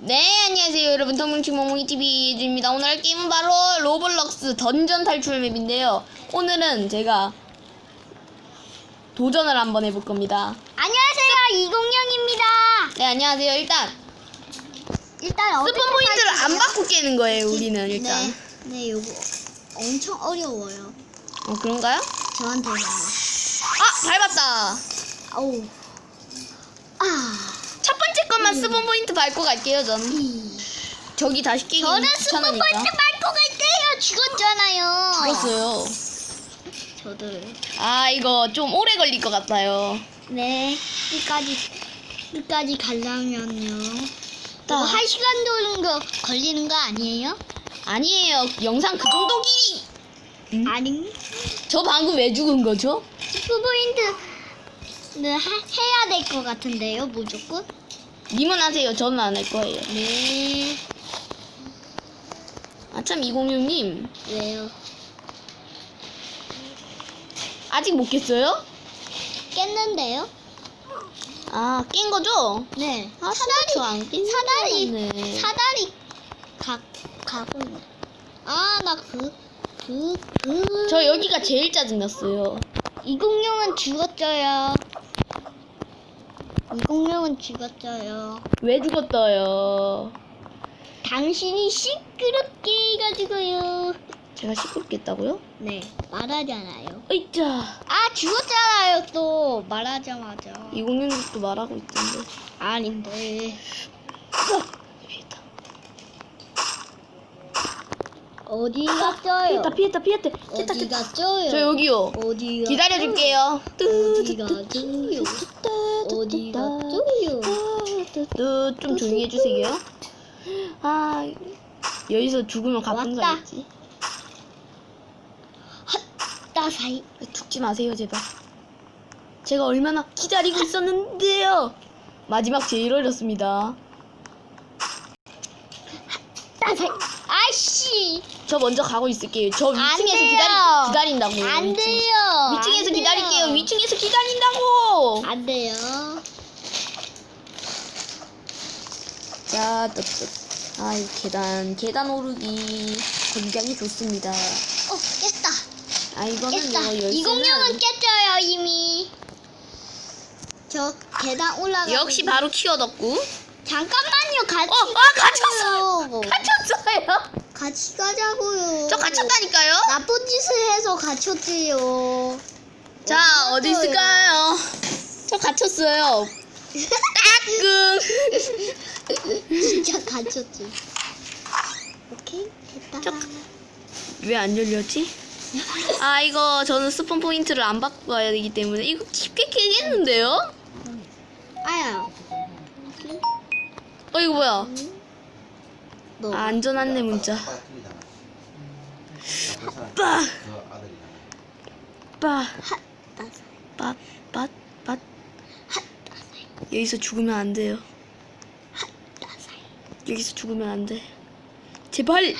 네, 안녕하세요, 여러분. 통뭉치 멍멍이 TV 예주입니다. 오늘 할 게임은 바로 로블록스 던전 탈출 맵인데요. 오늘은 제가 도전을 한번 해볼 겁니다. 안녕하세요 이공영입니다. 네, 안녕하세요. 일단 일단 스폰 포인트를? 안 받고 깨는 거예요, 우리는 일단. 네, 네 요거 엄청 어려워요. 어, 그런가요? 저한테는. 아, 밟았다. 아우. 아. 것만 스폰 포인트 밟고 갈게요, 전. 이. 저기 다시 깨기 저는 스폰 포인트 귀찮으니까. 밟고 갈 때요 죽었잖아요. 죽었어요. 저도. 아, 이거 좀 오래 걸릴 것 같아요. 네. 끝까지 끝까지 가려면요. 한 시간 정도 걸리는 거 아니에요? 아니에요. 영상 그 정도 길이. 음? 아니. 저 방금 왜 죽은 거죠? 스폰 포인트는 하- 해야 될 것 같은데요, 무조건. 님은 하세요. 저는 안 할 거예요. 네. 아참 206님 왜요? 아직 못 깼어요? 깼는데요? 아 깬 거죠? 네. 아 사다리, 저안 깬. 사다리, 네. 사다리 가, 가고 있네. 아, 나 그, 그, 그. 저 여기가 제일 짜증났어요. 이공룡은 죽었어요. 이공룡은 죽었어요. 왜 죽었어요? 당신이 시끄럽게 해가지고요. 제가 시끄럽게 했다고요? 네, 말하잖아요. 으이짜 아, 죽었잖아요, 또. 말하자마자. 206님도 말하고 있던데. 아닌데. 피했다. 어디 갔어요? 피했다 피했다 피했다 피했다 어디 피했다. 갔어요? 저 여기요. 어디 갔어요? 기다려줄게요. 어디 갔어요? 어디 갔어요? 뚜, 좀 조용히 해주세요. 아, 여기서 죽으면 가쁜 왔다. 거겠지. 따사이. 죽지 마세요, 제발. 제가 얼마나 기다리고 있었는데요. 마지막 제일 어렵습니다. 따사이. 아씨. 저 먼저 가고 있을게요. 저 안 위층에서 돼요. 기다리, 기다린다고요. 안 위층. 돼요. 위층에서 안 기다릴게요. 위층에서 기다린다고. 안 돼요. 자, 또, 또. 아, 이 계단, 계단 오르기 굉장히 좋습니다. 어, 깼다. 아, 이거는 깼다. 뭐 열쇠는 이공룡은 깼어요, 이미. 저 계단 올라가. 역시 바로 키워뒀고. 잠깐만 요, 같이. 어, 아, 가자고요. 갇혔어요. 같이 가자고요. 저 갇혔다니까요. 나쁜 짓을 해서 갇혔지요. 자, 어디 있을까요? 저 갇혔어요. 따끔. 진짜 갇혔지. 오케이, 됐다. 저- 왜 안 열렸지? 아, 이거 저는 스폰 포인트를 안 바꿔야 되기 때문에 이거 쉽게 깨겠는데요? 아야. 어, 이거 뭐야? 너. 아, 안전한네 문자. 빠, 빠, 핫, 따사. 빠, 빠, 빠. 핫, 여기서 죽으면 안 돼요. 여기서 죽으면 안 돼. 제발.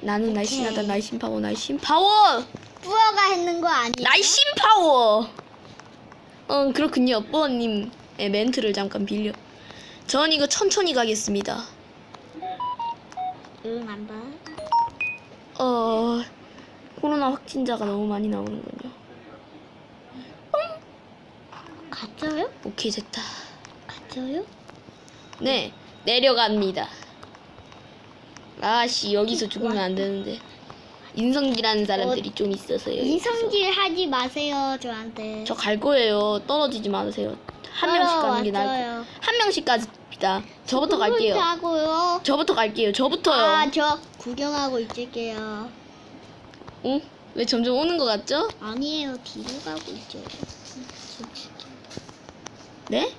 나는 날씬하다. 날씬 파워. 날씬 파워. 뿌어가 했는 거 아니에요? 날씬 파워. 어 그렇군요. 뽀님의 멘트를 잠깐 빌려. 전 이거 천천히 가겠습니다. 응, 안 봐. 어 코로나 확진자가 너무 많이 나오는군요. 갔어요? 오케이 됐다. 갔어요? 네 내려갑니다. 아씨 여기서 죽으면 안 되는데 인성질하는 사람들이 좀 있어서요. 이성질 하지 마세요, 저한테. 저 갈 거예요. 떨어지지 마세요. 한 명씩 가는 게 나을 떨어왔어요. 거. 한 명씩 갑니다. 저부터 갈게요. 하고요. 저부터 갈게요. 저부터요. 아, 저 구경하고 있을게요. 응? 왜 점점 오는 것 같죠? 아니에요, 뒤로 가고 있죠. 네?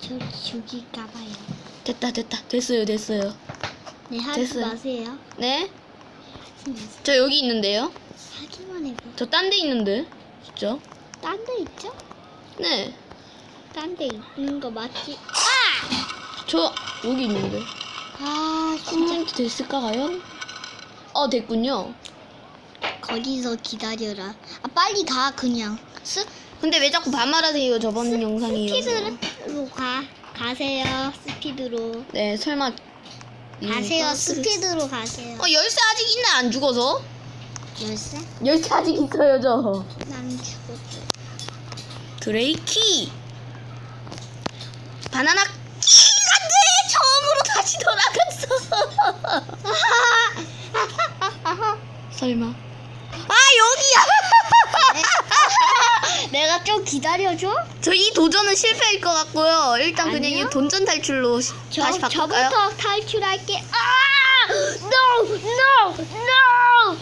저 죽일까봐요. 됐다 됐다 됐어요 됐어요. 네, 하지 됐어요. 마세요. 네? 저 여기 있는데요. 하기만 해봐. 저 딴 데 있는데. 진짜? 딴 데 있죠? 네. 딴 데 있는 거 맞지? 아! 저 여기 있는데. 아, 진짜. 진짜 됐을까 과연? 어 됐군요. 거기서 기다려라. 아, 빨리 가, 그냥. 스, 근데 왜 자꾸 반말하세요? 저번 영상이요. 키스로 가. 가세요. 스피드로. 네, 설마. 이 가세요. 스피드로 가세요. 어, 열쇠 아직 있네, 안 죽어서. 열쇠? 열쇠 아직 있어요, 저. 난 죽었죠. 드레이키. 바나나 키! 안 돼! 처음으로 다시 돌아갔어. 설마. 아, 여기야! 내가 좀 기다려줘. 저 이 도전은 실패일 것 같고요. 일단 그냥 아니요. 이 돈전 탈출로 시- 저, 다시 바꿀까요? 저부터 탈출할게. 아! No! No! No!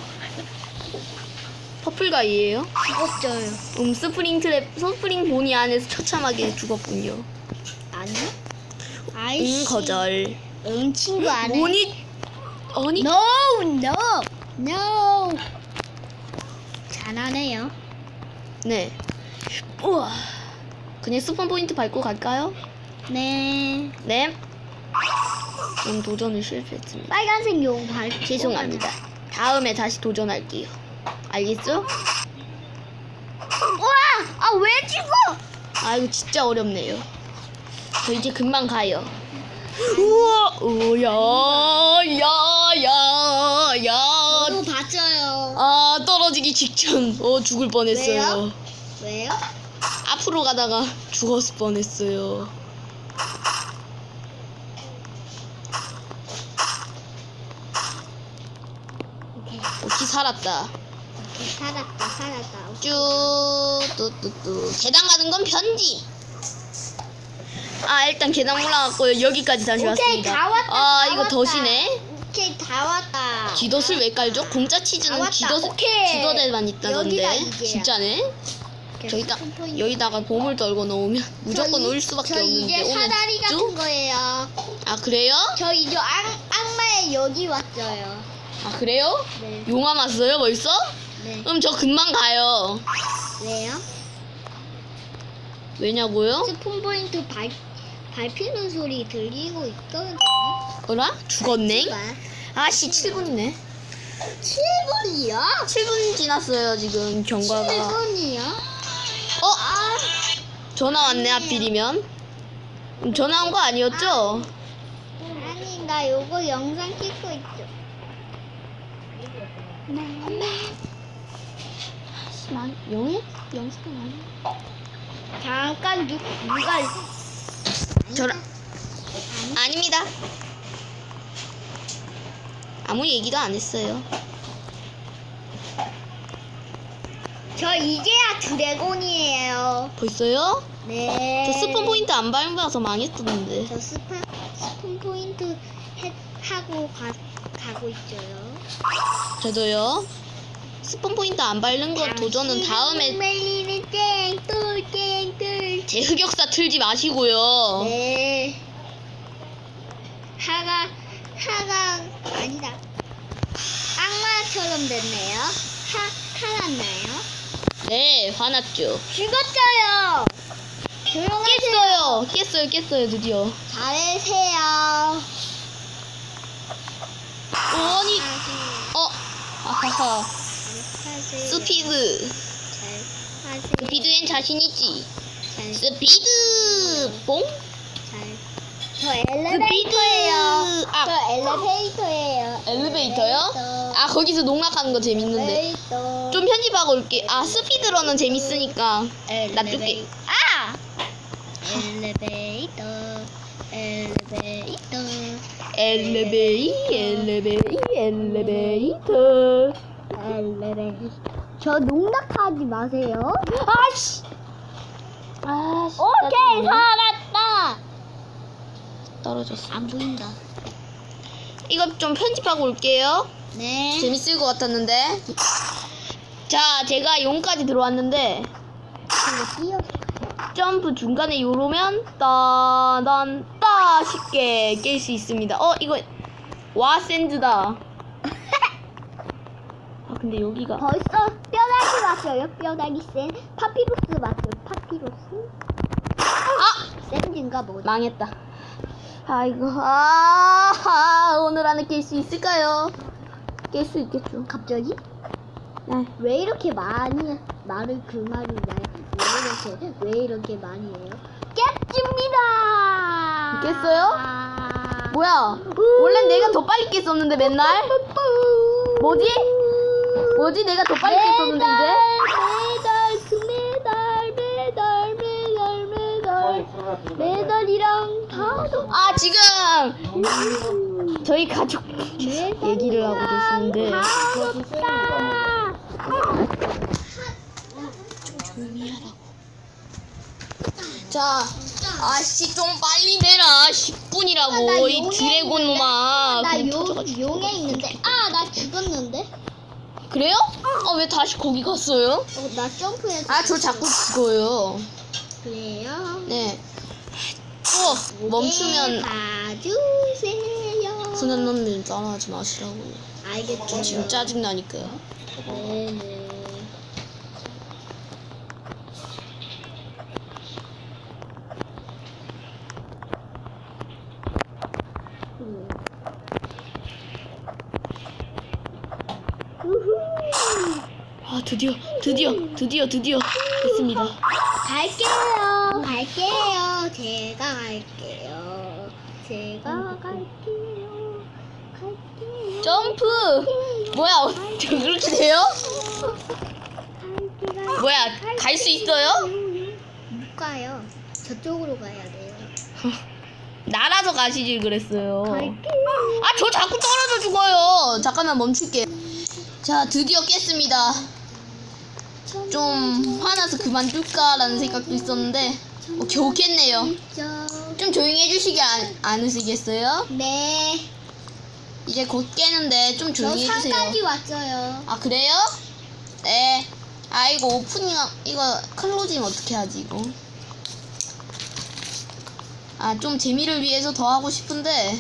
퍼플가이예요. 죽었어요. 음, 스프링 트랩, 스프링 보니 안에서 처참하게 죽었군요. 아니요? 아이씨. 응, 거절. 응, 친구 안 해. 보니, 아니, No! No! No! 잘하네요. 네. 우와. 그냥 스폰 포인트 밟고 갈까요? 네. 네. 음, 도전을 실패했습니다. 빨간색 용 발. 죄송합니다. 다음에 다시 도전할게요. 알겠죠? 와! 아, 왜 죽어? 아, 이거 진짜 어렵네요. 저 이제 금방 가요. 우와, 우야, 야, 야, 야. 저도 봤어요. 아, 떨어지기 직전. 어, 죽을 뻔했어요. 왜요? 왜요? 앞으로 가다가 죽었을 뻔했어요. 오케이. 살았다. 오케이, 살았다, 살았다. 쭉, 뚜뚜뚜. 계단 가는 건 편집. 아, 일단 계단 올라갔고요. 여기까지 다시 오케이, 왔습니다. 다 왔다. 아, 다 이거 왔다. 더시네. 오케이, 다 왔다. 쥐덫을 왜 깔죠? 공짜 다 치즈는 왔다. 쥐덫, 오케이. 쥐덫에만 여기가 있다던데. 이제야. 진짜네? 저기다. 여기다가 보물 떨고 놓으면 무조건 올 수밖에 저 없는데. 이제 오늘 사다리 쭉? 같은 거예요. 아, 그래요? 저 이제 악, 악마의 여기 왔어요. 아, 그래요? 네. 용암 왔어요, 벌써? 네. 그럼 저 금방 가요. 왜요? 왜냐고요? 스폰 포인트 발, 밟히는 소리 들리고 있거든요. 어라? 죽었네? 아씨, 7분이네. 7분이요? 7분 지났어요, 지금 경과가. 7분이요? 어? 아, 전화 왔네, 하필이면. 음, 전화 온 거 아니었죠? 아니, 나 요거 영상 찍고 있죠. 만 영예? 영상 아니야? 잠깐, 누, 누가. 저랑 아닙니다. 아무 얘기도 안 했어요. 저 이제야 드래곤이에요. 벌써요? 네. 저 스폰 포인트 안 밟아서 망했었는데. 저 스파, 스폰 포인트 해, 하고 가, 가고 있어요. 저도요. 스폰 포인트 안 밟는 거 도전은 다음에 말리는 땡돌 땡돌. 제 흑역사 틀지 마시고요. 네. 하가 하가 아니다. 악마처럼 됐네요. 하 화났나요? 네, 화났죠. 죽었어요. 조용하세요. 깼어요. 깼어요, 깼어요, 드디어. 잘하세요. 아니, 어. 잘하세요. 스피드. 스피드엔 자신 있지. 잘, 스피드! 뽕? 잘. 저 엘리베이터예요. 아. 저 엘리베이터예요. 엘리베이터요? 아, 거기서 농락하는 거 재밌는데. 좀 편집하고 올게. 아, 스피드러는 재밌으니까. 놔둘게. 아! 엘리베이터. 엘리베이터. 엘리베이, 엘리베이, 엘리베이터. 엘리베이터. 저 농락하지 마세요. 아씨! 아씨. 오케이, 살았다. 떨어졌어. 안 보인다. 이거 좀 편집하고 올게요. 네. 재밌을 것 같았는데. 자, 제가 용까지 들어왔는데, 이거. 점프 중간에 요러면, 따단, 따! 쉽게 깰 수 있습니다. 어, 이거, 와, 샌드다. 아, 근데 여기가. 벌써 뼈다귀 왔어요. 뼈다귀 센. 파피루스 왔어요. 파피루스. 아! 샌드인가 뭐지? 망했다. 아이고, 아, 아, 오늘 안에 깰 수 있을까요? 깰 수 있겠죠. 갑자기? 네. 왜 이렇게 많이 말을 그 나요? 왜 이렇게 왜 이렇게 많이 해요? 깼습니다. 깼어요? 뭐야? 원래 내가 더 빨리 깼었는데 맨날? 뭐지? 뭐지? 내가 더 빨리 깼었는데 이제? 메달 메달이랑 다도 아 지금 저희 가족 얘기를 하고 계시는데 다줬다 조용히 하라고. 자, 아씨 좀 빨리 내라. 10분이라고 이 드래곤 놈아. 나 용. 용에 있는데 아 나 죽었는데 그래요? 아 왜 다시 거기 갔어요? 어, 나 점프해서 아 저 자꾸 죽어요. 그래요 네. 또 멈추면 봐주세요 그는 놈들 따라하지 마시라고요. 알겠죠 지금 짜증 나니까요. 네네 아 드디어 드디어 드디어 드디어 됐습니다. 갈게요 갈게요 제가 갈게요 제가 갈게요 갈게요 점프. 뭐야? 어, 저 그렇게 돼요? 뭐야? 갈 수 있어요? 못 가요 저쪽으로 가야 돼요 날아서 가시질 그랬어요. 갈게요 아, 저 자꾸 떨어져 죽어요. 잠깐만 멈출게. 자, 드디어 깼습니다. 좀 화나서 그만둘까라는 생각도 있었는데, 어, 겨우 깼네요. 좀 조용히 해주시지 않, 않으시겠어요? 네. 이제 곧 깨는데 좀저 조용히 해주세요. 3까지 왔어요. 아, 그래요? 네. 아, 이거 오프닝, 이거 클로징 어떻게 하지, 이거? 아, 좀 재미를 위해서 더 하고 싶은데,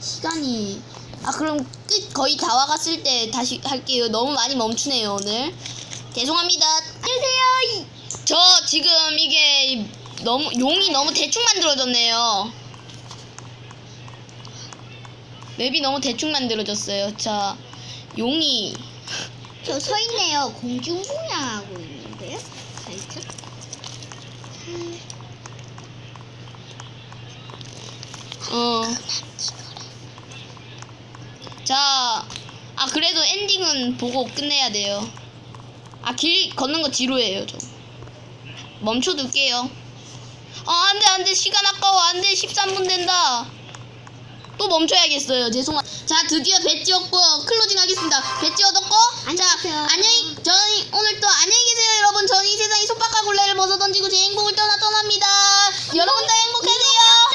시간이. 아, 그럼 끝 거의 다 와갔을 때 다시 할게요. 너무 많이 멈추네요, 오늘. 죄송합니다. 안녕하세요. 저 지금 이게 너무, 용이 너무 대충 만들어졌네요. 맵이 너무 대충 만들어졌어요. 자, 용이. 저 서 있네요. 공중부양하고 있는데요. 살짝. 어. 자, 아 그래도 엔딩은 보고 끝내야 돼요. 아 길 걷는 거 지루해요 저. 멈춰둘게요. 아 안 돼 안 돼 시간 아까워 안 돼 13분 된다. 또 멈춰야겠어요 죄송합. 자 드디어 배지 얻고 클로징 하겠습니다. 배지 얻었고 자 안녕하세요. 안녕히 저는 오늘 또 안녕히 계세요 여러분. 저는 이 세상에 속박과 굴레를 벗어 던지고 제 행복을 떠나 떠납니다. 여러분도 행복하세요.